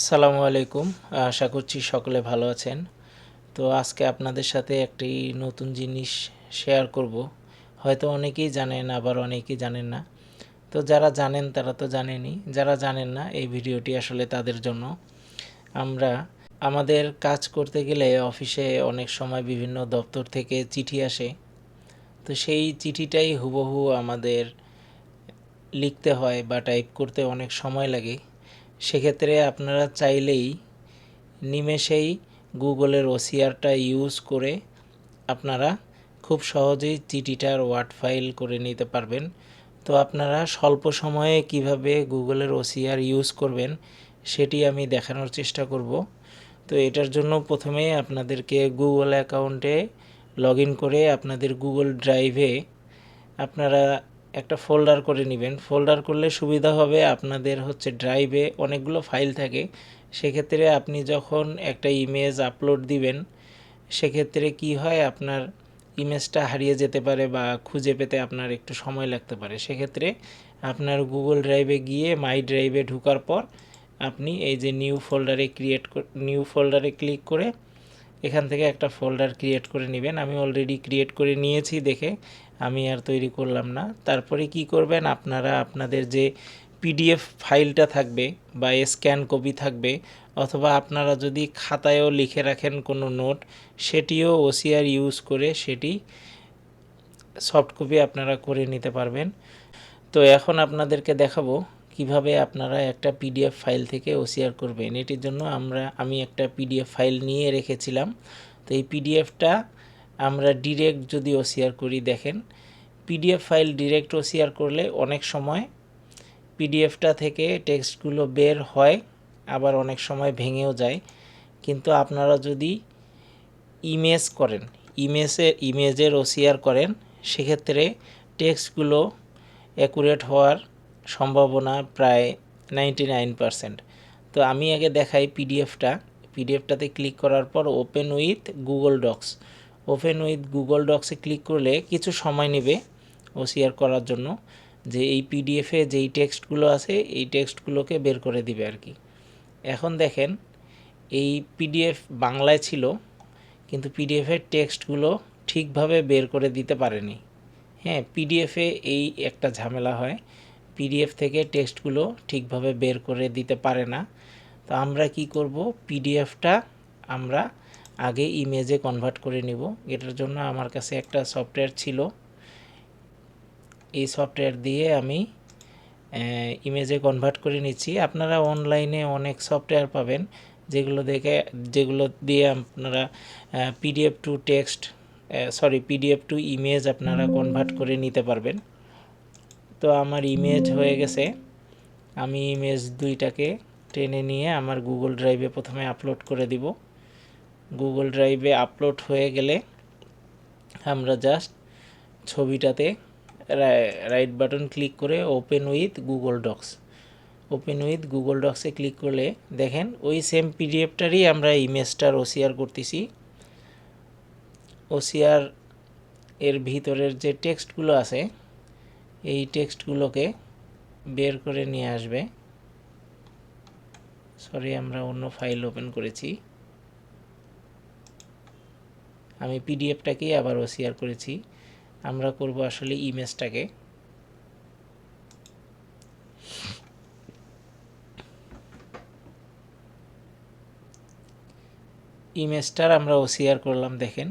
আসসালামু আলাইকুম। আশা করছি সকলে ভালো আছেন। তো আজকে আপনাদের সাথে একটি নতুন জিনিস শেয়ার করব। হয়তো অনেকেই জানেন, আবার অনেকেই জানেন না। তো যারা জানেন, তারা তো জানেনি যারা জানেন না, এই ভিডিওটি আসলে তাদের জন্য। আমরা আমাদের কাজ করতে গেলে অফিসে অনেক সময় বিভিন্ন দপ্তর থেকে চিঠি আসে। তো সেই চিঠিটাই হুবহু আমাদের লিখতে হয় বা টাইপ করতে অনেক সময় লাগে। সেক্ষেত্রে আপনারা চাইলেই নিমেষেই গুগলের ওসিআরটা ইউজ করে আপনারা খুব সহজেই চিঠিটার ওয়ার্ড ফাইল করে নিতে পারবেন। তো আপনারা স্বল্প সময়ে কীভাবে গুগলের ওসিআর ইউজ করবেন সেটি আমি দেখানোর চেষ্টা করব। তো এটার জন্য প্রথমে আপনাদেরকে গুগল অ্যাকাউন্টে লগ করে আপনাদের গুগল ড্রাইভে আপনারা একটা ফোল্ডার করে নেবেন। ফোল্ডার করলে সুবিধা হবে আপনাদের হচ্ছে ড্রাইভে অনেকগুলো ফাইল থাকে। সেক্ষেত্রে আপনি যখন একটা ইমেজ আপলোড দিবেন, সেক্ষেত্রে কি হয় আপনার ইমেজটা হারিয়ে যেতে পারে বা খুঁজে পেতে আপনার একটু সময় লাগতে পারে। সেক্ষেত্রে আপনার গুগল ড্রাইভে গিয়ে মাই ড্রাইভে ঢোকার পর আপনি এই যে নিউ ফোল্ডারে ক্রিয়েট নিউ ফোল্ডারে ক্লিক করে এখান থেকে একটা ফোল্ডার ক্রিয়েট করে নেবেন। আমি অলরেডি ক্রিয়েট করে নিয়েছি দেখে। আমি আর তৈরি করলাম না। তারপরে কি করবেন? আপনারা আপনাদের যে পিডিএফ ফাইলটা থাকবে বা স্ক্যান কপি থাকবে, অথবা আপনারা যদি খাতায়ও লিখে রাখেন কোনো নোট, সেটিও ওসিআর ইউজ করে সেটি সফট কপি আপনারা করে নিতে পারবেন। তো এখন আপনাদেরকে দেখাবো কীভাবে আপনারা একটা পিডিএফ ফাইল থেকে ওসিআর করবেন। এটির জন্য আমরা, আমি একটা পিডিএফ ফাইল নিয়ে রেখেছিলাম। তো এই পিডিএফটা আমরা ডিরেক্ট যদি ওসিআর করি, দেখেন পিডিএফ ফাইল ডিরেক্ট ওসিআর করলে অনেক সময় পিডিএফটা থেকে টেক্সটগুলো বের হয়, আবার অনেক সময় ভেঙেও যায়। কিন্তু আপনারা যদি ইমেজ করেন ইমেজে ইমেজের ওসিআর করেন, সেক্ষেত্রে টেক্সটগুলো অ্যাকুরেট হওয়ার সম্ভাবনা প্রায় নাইনটি নাইন পারসেন্ট তো আমি আগে দেখাই পিডিএফটা পিডিএফটাতে ক্লিক করার পর open with Google docs open with Google ডক্সে click করলে কিছু সময় নেবে ওসিআর করার জন্য। যে এই পিডিএফে যেই টেক্সটগুলো আছে, এই টেক্সটগুলোকে বের করে দিবে আর কি। এখন দেখেন, এই পিডিএফ বাংলায় ছিল, কিন্তু পিডিএফের টেক্সটগুলো ঠিকভাবে বের করে দিতে পারেনি। হ্যাঁ পিডিএফে এই একটা ঝামেলা হয়। পিডিএফ থেকে টেক্সটগুলো ঠিকভাবে বের করে দিতে পারে না। তো আমরা কি করব? পিডিএফটা আমরা আগে ইমেজে কনভার্ট করে নিব। এটার জন্য আমার কাছে একটা সফটওয়্যার ছিল। এই সফটওয়্যার দিয়ে আমি ইমেজে কনভার্ট করে নিচ্ছি। আপনারা অনলাইনে অনেক সফটওয়্যার পাবেন, যেগুলো দেখে, যেগুলো দিয়ে আপনারা PDF to text sorry PDF to image আপনারা কনভার্ট করে নিতে পারবেন। তো আমার ইমেজ হয়ে গেছে। আমি ইমেজ দুইটাকে টেনে নিয়ে আমার গুগল ড্রাইভে প্রথমে আপলোড করে দিব। গুগল ড্রাইভে আপলোড হয়ে গেলে আমরা জাস্ট ছবিটাতে রাইট বাটন ক্লিক করে open with Google docs open with Google ডক্সে click করলে দেখেন ওই সেম পিডিএফটারই আমরা ইমেজটার ওসিআর করতেছি। ওসিআর এর ভিতরের যে টেক্সটগুলো আছে, এই টেক্সটগুলোকে বের করে নিয়ে আসবে। সরি আমরা অন্য ফাইল ওপেন করেছি। আমি পিডিএফটাকেই আবার ওসিআর করেছি। আমরা করব আসলে ইমেজটাকে ইমেজটার আমরা ওসিআর করলাম, দেখেন।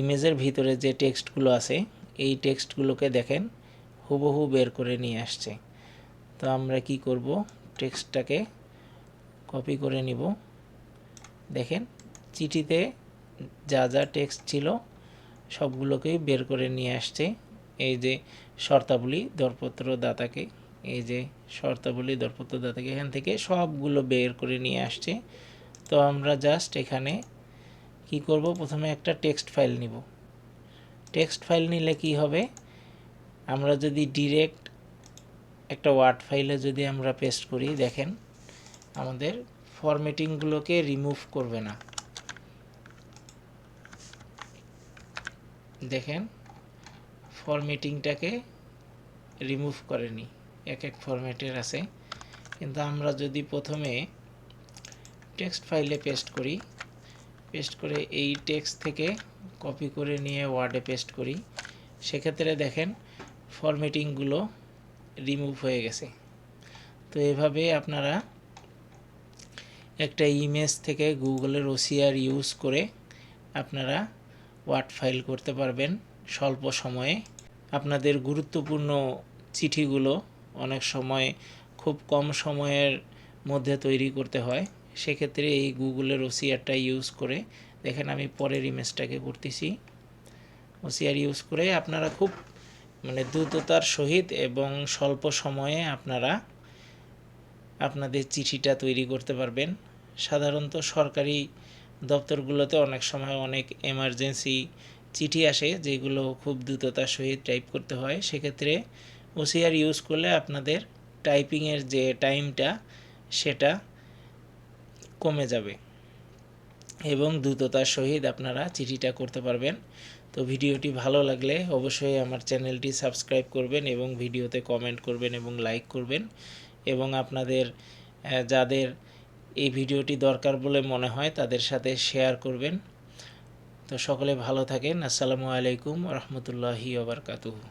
ইমেজের ভিতরে যে টেক্সটগুলো আছে, এই টেক্সটগুলোকে দেখেন, হুবহু বের করে নিয়ে আসছে। তো আমরা কি করব? টেক্সটটাকে কপি করে নিব। দেখেন, চিঠিতে যা যা টেক্সট ছিল, সবগুলোকেই বের করে নিয়ে আসছে। এই যে শর্তাবলী, দরপত্র দাতাকে, এই যে শর্তাবলী, দরপত্র দাতাকে এখান থেকে সবগুলো বের করে নিয়ে আসছে। তো আমরা জাস্ট এখানে কি করব? প্রথমে একটা টেক্সট ফাইল নিব। টেক্সট ফাইল নিলে কি হবে? আমরা যদি ডিরেক্ট একটা ওয়ার্ড ফাইলে যদি আমরা পেস্ট করি, দেখেন, আমাদের ফরম্যাটিংগুলোকে রিমুভ করবে না। দেখেন ফরম্যাটিংটাকে রিমুভ করেনি এক এক ফরম্যাটের আছে। কিন্তু আমরা যদি প্রথমে টেক্সট ফাইলে পেস্ট করি পেস্ট করে এই টেক্সট থেকে কপি করে নিয়ে ওয়ার্ডে পেস্ট করি, সেক্ষেত্রে দেখেন ফরম্যাটিংগুলো রিমুভ হয়ে গেছে। তো এভাবে আপনারা একটা ইমেজ থেকে গুগলের ওসিআর ইউজ করে আপনারা ওয়ার্ড ফাইল করতে পারবেন স্বল্প সময়ে। আপনাদের গুরুত্বপূর্ণ চিঠিগুলো অনেক সময় খুব কম সময়ের মধ্যে তৈরি করতে হয়। সেক্ষেত্রে এই গুগলের ওসিআরটা ইউজ করে দেখেন আমি পরের ইমেজটাকে করতেছি। ওসিআর ইউজ করে আপনারা খুব মানে দ্রুততার সহিত এবং স্বল্প সময়ে আপনারা আপনাদের চিঠিটা তৈরি করতে পারবেন। সাধারণত সরকারি দপ্তরগুলোতে অনেক সময় অনেক এমার্জেন্সি চিঠি আসে, যেগুলো খুব দ্রুততার সহিত টাইপ করতে হয়। সেক্ষেত্রে ওসিআর ইউজ করলে আপনাদের টাইপিংয়ের যে টাইমটা সেটা কমে যাবে এবং দ্রুততার সহিত আপনারা চিঠিটা করতে পারবেন। তো ভিডিওটি ভালো লাগলে অবশ্যই আমার চ্যানেলটি সাবস্ক্রাইব করবেন এবং ভিডিওতে কমেন্ট করবেন এবং লাইক করবেন এবং আপনাদের যাদের এই ভিডিওটি দরকার বলে মনে হয়, তাদের সাথে শেয়ার করবেন। তো সকলে ভালো থাকেন। আসসালামু আলাইকুম রহমতুল্লাহি ওবরকাতুহু